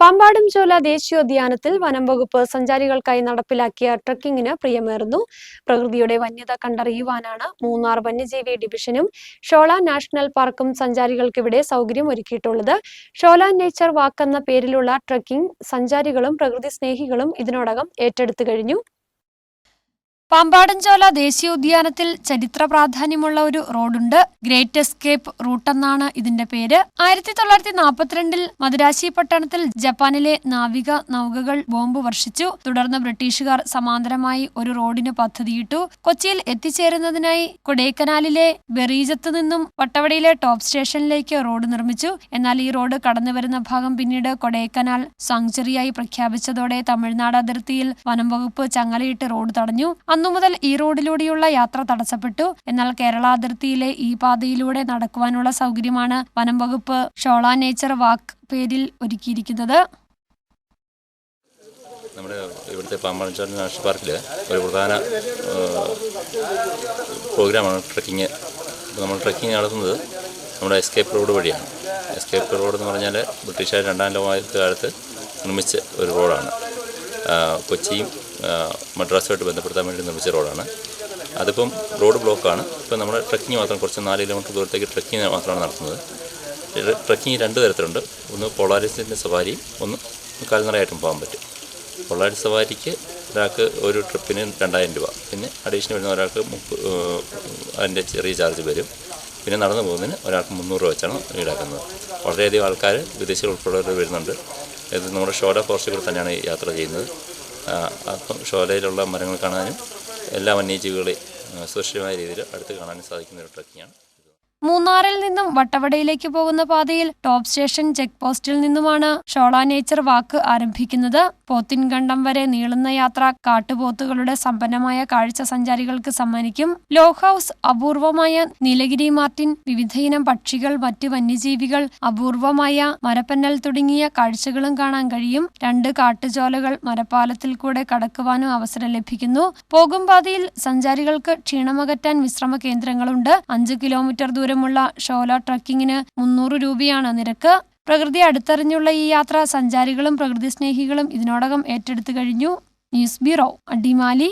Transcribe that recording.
പാമ്പാടും ചോല ദേശീയോദ്യാനത്തിൽ വനം വകുപ്പ് സഞ്ചാരികൾക്കായി നടപ്പിലാക്കിയ ട്രക്കിങ്ങിന് പ്രിയമേറുന്നു. പ്രകൃതിയുടെ വന്യത കണ്ടറിയുവാനാണ് മൂന്നാർ വന്യജീവി ഡിവിഷനും ഷോള നാഷണൽ പാർക്കും സഞ്ചാരികൾക്കിവിടെ സൗകര്യം ഒരുക്കിയിട്ടുള്ളത് ഷോല നേച്ചർ വാക്ക് എന്ന പേരിലുള്ള ട്രക്കിംഗ് സഞ്ചാരികളും പ്രകൃതി സ്നേഹികളും ഇതിനോടകം ഏറ്റെടുത്തു കഴിഞ്ഞു. പാമ്പാടൻചോല ദേശീയോദ്യാനത്തിൽ ചരിത്ര പ്രാധാന്യമുള്ള ഒരു റോഡുണ്ട്. ഗ്രേറ്റ് എസ്കേപ്പ് റൂട്ട് എന്നാണ് ഇതിന്റെ പേര്. ആയിരത്തി തൊള്ളായിരത്തി നാൽപ്പത്തിരണ്ടിൽ മദുരാശി പട്ടണത്തിൽ ജപ്പാനിലെ നാവിക നൗകകൾ ബോംബ് വർഷിച്ചു. തുടർന്ന് ബ്രിട്ടീഷുകാർ സമാന്തരമായി ഒരു റോഡിന് പദ്ധതിയിട്ടു. കൊച്ചിയിൽ എത്തിച്ചേരുന്നതിനായി കൊടൈക്കനാലിലെ ബെറീജത്ത് നിന്നും വട്ടവടയിലെ ടോപ്പ് സ്റ്റേഷനിലേക്ക് റോഡ് നിർമ്മിച്ചു. എന്നാൽ ഈ റോഡ് കടന്നുവരുന്ന ഭാഗം പിന്നീട് കൊടൈക്കനാൽ സാങ്ച്വറിയായി പ്രഖ്യാപിച്ചതോടെ തമിഴ്നാട് അതിർത്തിയിൽ വനം വകുപ്പ് ചങ്ങലയിട്ട് റോഡ് തടഞ്ഞു. അന്നു മുതൽ ഈ റോഡിലൂടെയുള്ള യാത്ര തടസ്സപ്പെട്ടു. എന്നാൽ കേരള അതിർത്തിയിലെ ഈ പാതയിലൂടെ നടക്കുവാനുള്ള സൗകര്യമാണ് വനം വകുപ്പ് ഷോള നേച്ചർ വാക്ക് പേരിൽ ഒരുക്കിയിരിക്കുന്നത്. നമ്മുടെ ഇവിടുത്തെ പാമ്പാഞ്ചാൽ നാഷണൽ പാർക്കിൽ ഒരു പ്രധാന പ്രോഗ്രാമാണ് ട്രക്കിങ്. അപ്പോൾ നമ്മൾ ട്രക്കിങ് നടത്തുന്നത് നമ്മുടെ എസ്കേപ്പ് റോഡ് വഴിയാണ്. എസ്കേപ്പ് റോഡ് എന്ന് പറഞ്ഞാൽ ബ്രിട്ടീഷുകാർ രണ്ടാം ലോകയുദ്ധ കാലത്ത് നിർമ്മിച്ച ഒരു റോഡാണ്. കൊച്ചിയും മദ്രാസുമായിട്ട് ബന്ധപ്പെടുത്താൻ വേണ്ടി നിർമ്മിച്ച റോഡാണ്. അതിപ്പം റോഡ് ബ്ലോക്കാണ്. ഇപ്പം നമ്മൾ ട്രക്കിങ് മാത്രം കുറച്ച് നാല് കിലോമീറ്റർ ദൂരത്തേക്ക് ട്രക്കിങ് മാത്രമാണ് നടത്തുന്നത്. ട്രക്കിങ് രണ്ട് തരത്തിലുണ്ട്. ഒന്ന് പൊളാരിസിന്റെ സവാരിയും ഒന്ന് കാൽനടയായിട്ടും പോകാൻ പറ്റും. പൊള്ളാരി സവാരിക്ക് ഒരാൾക്ക് ഒരു ട്രിപ്പിന് രണ്ടായിരം രൂപ. പിന്നെ അഡീഷണൽ വരുന്ന ഒരാൾക്ക് അതിന്റെ ചെറിയ ചാർജ് വരും. പിന്നെ നടന്നു പോകുന്നതിന് ഒരാൾക്ക് മുന്നൂറ് രൂപ വെച്ചാണ് ഈടാക്കുന്നത്. വളരെയധികം ആൾക്കാർ വിദേശികൾ ഉൾപ്പെടെ വരുന്നുണ്ട്. ഇത് നമ്മുടെ ഷോഡ ഫോറസ്റ്റുകൾ തന്നെയാണ് യാത്ര ചെയ്യുന്നത്. അപ്പം ഷോലയിലുള്ള മരങ്ങൾ കാണാനും എല്ലാ വന്യജീവികളെയും സുരക്ഷിതമായ രീതിയിൽ അടുത്ത് കാണാനും സാധിക്കുന്ന ഒരു ട്രക്കിങ്ങാണ്. മൂന്നാറിൽ നിന്നും വട്ടവടയിലേക്ക് പോകുന്ന പാതയിൽ ടോപ്പ് സ്റ്റേഷൻ ചെക്ക് പോസ്റ്റിൽ നിന്നുമാണ് ഷോളാ നേച്ചർ വാക്ക് ആരംഭിക്കുന്നത്. പോത്തിൻകണ്ടം വരെ നീളുന്ന യാത്ര കാട്ടുപോത്തുകളുടെ സമ്പന്നമായ കാഴ്ച സഞ്ചാരികൾക്ക് സമ്മാനിക്കും. ലോ ഹൌസ് അപൂർവമായ നീലഗിരി മാർട്ടിൻ വിവിധയിനം പക്ഷികൾ മറ്റ് വന്യജീവികൾ അപൂർവമായ മരപ്പന്നൽ തുടങ്ങിയ കാഴ്ചകളും കാണാൻ കഴിയും. രണ്ട് കാട്ടുചോലകൾ മരപ്പാലത്തിൽ കൂടെ കടക്കുവാനും അവസരം ലഭിക്കുന്നു. പോകും പാതയിൽ സഞ്ചാരികൾക്ക് ക്ഷീണമകറ്റാൻ വിശ്രമ കേന്ദ്രങ്ങളുണ്ട് അഞ്ച് കിലോമീറ്റർ ദൂരമുള്ള ഷോല ട്രക്കിങ്ങിന് മുന്നൂറ് രൂപയാണ് നിരക്ക്. പ്രകൃതി അടുത്തറിഞ്ഞുള്ള ഈ യാത്ര സഞ്ചാരികളും പ്രകൃതി സ്നേഹികളും ഇതിനോടകം ഏറ്റെടുത്തു കഴിഞ്ഞു. News bureau Adimali.